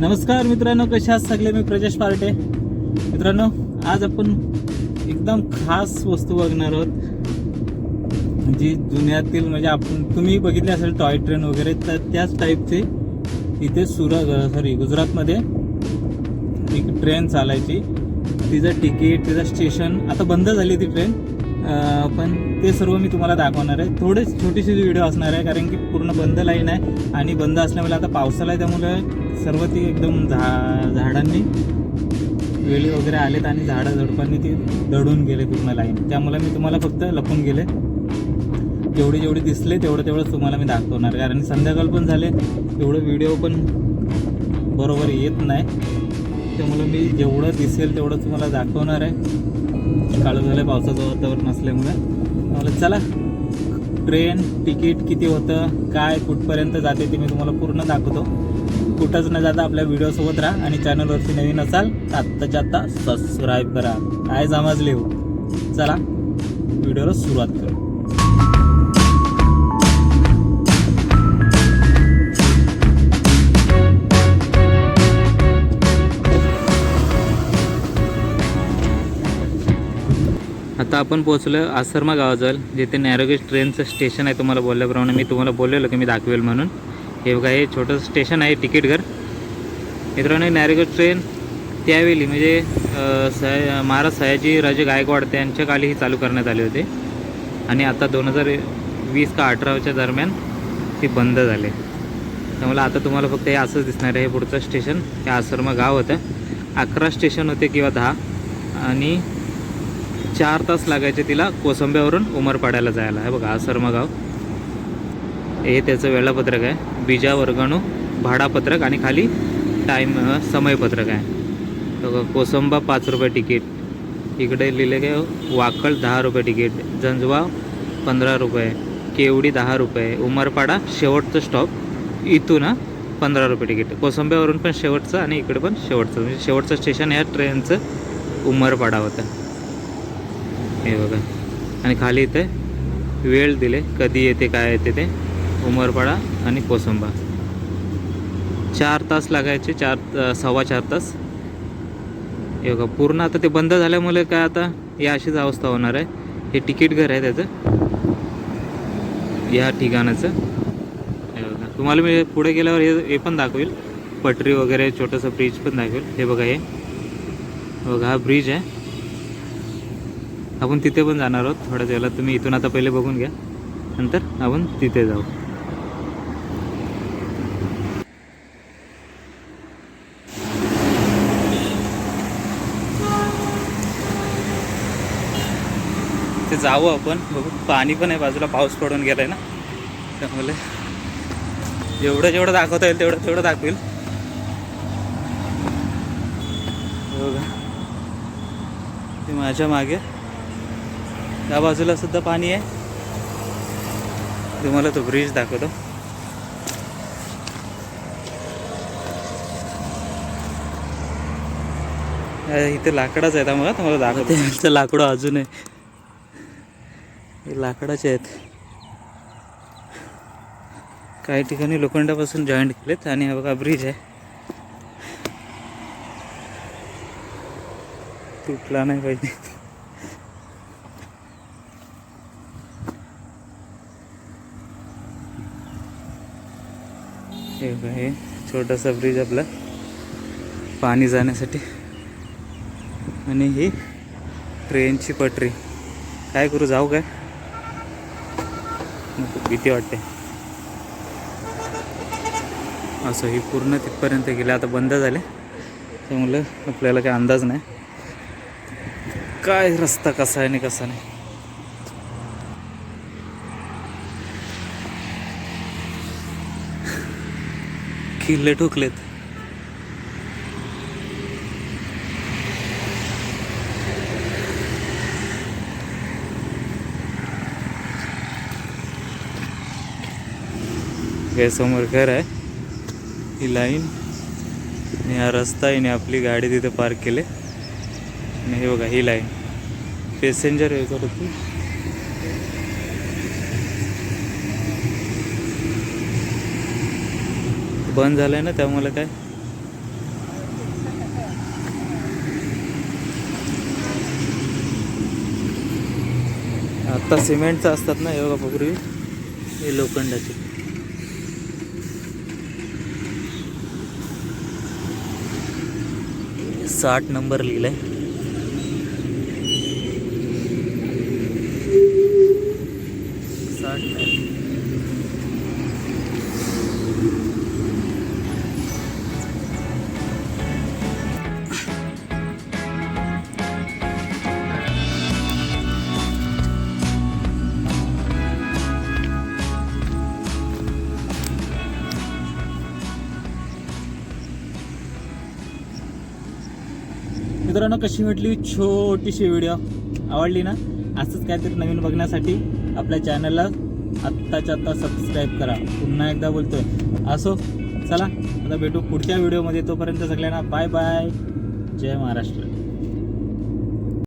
नमस्कार मित्रांनो कशा सगळे? मी प्रजेश पार्टे. मित्रांनो आज आपण एकदम खास वस्तू बघणार आहोत जी जुन्यातील म्हणजे आपण तुम्ही बघितले असेल टॉय ट्रेन वगैरे तर त्याच टाईपचे इथे सुरत सॉरी गुजरातमध्ये एक ट्रेन चालायची. तिचं तिकीट तिचं स्टेशन आता बंद झाली ती ट्रेन पण ते सर्व मी तुम्हाला दाखवणार आहे. थोडेच छोटीशी व्हिडिओ असणार आहे कारण की पूर्ण बंद लाईन आहे आणि बंद असल्यामुळे आता पावसाला आहे त्यामुळे सर्व ती एकदम झा झाडांनी वेळी वगैरे आलेत आणि झाडं झुडपांनी ती दडून गेले पूर्ण लाईन त्यामुळे मी तुम्हाला फक्त लपून गेले. जेवढे जेवढे दिसले तेवढं तेवढंच तुम्हाला मी दाखवणार. कारण संध्याकाळ पण झाले तेवढं व्हिडिओ पण बरोबर येत नाही. त्यामुळे मी जेवढं दिसेल तेवढं तुम्हाला दाखवणार आहे. काळं झालं पावसाचं वातावरण असल्यामुळे. मला चला ट्रेन तिकीट किती होतं काय कुठपर्यंत जाते ते मी तुम्हाला पूर्ण दाखवतो. कुठंच न जाता आपल्या व्हिडिओसोबत राहा आणि चॅनलवरती नवीन असाल तर आत्ताच्या आत्ता सबस्क्राईब करा. काय समजले हो. चला व्हिडिओला सुरुवात करू. आता आपण पोहोचलो आसरमा गावाजवळ जिथे नॅरोगेज ट्रेनचं स्टेशन आहे तुम्हाला बोलल्याप्रमाणे मी तुम्हाला बोललेलो की मी दाखवेल म्हणून. हे बघा हे छोटंसं स्टेशन आहे तिकीट घर. मित्रांनो नॅरोगेज ट्रेन त्यावेळी म्हणजे सया महाराज सयाजी राजे गायकवाड त्यांच्या काली ही चालू करण्यात आली होती. आणि आता दोन हजार वीस का अठराच्या दरम्यान ती बंद झाले. त्यामुळे आता तुम्हाला फक्त हे असंच दिसणार आहे हे पुढचं स्टेशन हे आसरमा गाव होतं. अकरा स्टेशन होते किंवा दहा. आणि चार तास लागायचे तिला कोसंब्यावरून उमरपाड्याला जायला. आहे बघा आसरमा गाव हे त्याचं वेळापत्रक आहे. बीजा वर्गाणू भाडापत्रक आणि खाली टाईम समयपत्रक आहे. बघा कोसंबा पाच रुपये तिकीट इकडे लिहिले काय वाकळ दहा रुपये तिकीट जंजवा पंधरा रुपये. केवडी दहा रुपये. उमरपाडा शेवटचं स्टॉप इथून पंधरा रुपये तिकीट कोसंब्यावरून पण शेवटचं आणि इकडे पण शेवटचं. म्हणजे शेवटचं स्टेशन ह्या ट्रेनचं उमरपाडा होतं. हे बघा. आणि खाली इथे वेळ दिले. कधी येते काय येते ते. उमरपाडा आणि कोसंबा. चार तास लागायचे चार सव्वा चार तास. हे बघा पूर्ण आता ते बंद झाल्यामुळे काय आता या अशीच अवस्था होणार आहे. हे तिकीट घर आहे त्याचं. या ठिकाणाचं. हे बघा. तुम्हाला मी पुढे गेल्यावर हे हे पण दाखवेल. पटरी वगैरे छोटंसं ब्रिज पण दाखवेल. हे बघा हे. बघा हा ब्रिज आहे. आपण तिथे पण जाणार आहोत. थोड्या वेळेला तुम्ही इथून आता पहिले बघून घ्या. नंतर आपण तिथे जाऊ. ते जाऊ आपण. बघू पाणी पण आहे बाजूला पाऊस पडून गेलाय ना. त्यामुळे जेवढं जेवढं दाखवता येईल तेवढं तेवढं दाखवेल. ते माझ्या मागे. त्या बाजूला सुद्धा पाणी आहे. तुम्हाला तो ब्रिज दाखवतो. इथे लाकडाच आहे मग तुम्हाला दाखवते. यांचं लाकडं अजून आहे. हे लाकडाचे आहेत. काही ठिकाणी लोखंडापासून जॉईंट केलेत आणि हा बघा ब्रिज आहे. तुटला नाही पाहिजे हे बघा हे छोटासा ब्रिज आपला पाणी जाण्यासाठी. आणि ही ट्रेनची पटरी. काय करू जाऊ काय? नको, भीती वाटते. असं ही पूर्ण तिथपर्यंत गेलं आता बंद झाले. त्यामुळं आपल्याला काही अंदाज नाही. काय रस्ता कसा आहे आणि कसा नाही. किल्ले ठोकलेत. समोर घर आहे. ही लाईन. आणि हा रस्ता आहे आणि आपली गाडी तिथे पार्क केले. आणि हे बघा ही लाईन. पॅसेंजर हे करत बंद झालं आहे ना त्यामुळे काय? आत्ता सिमेंटचं असतात ना योगा पूर्वी. हे लोखंडाचे. साठ नंबर लिहिलाय. मित्रांनो कशी म्हटली? छोटीशी व्हिडिओ आवडली ना? असंच काहीतरी नवीन बघण्यासाठी आपल्या चॅनलला आत्ताच्या आत्ता सबस्क्राईब करा. पुन्हा एकदा बोलतोय. असो चला आता भेटू पुढच्या व्हिडिओमध्ये तोपर्यंत सगळ्यांना बाय बाय जय महाराष्ट्र.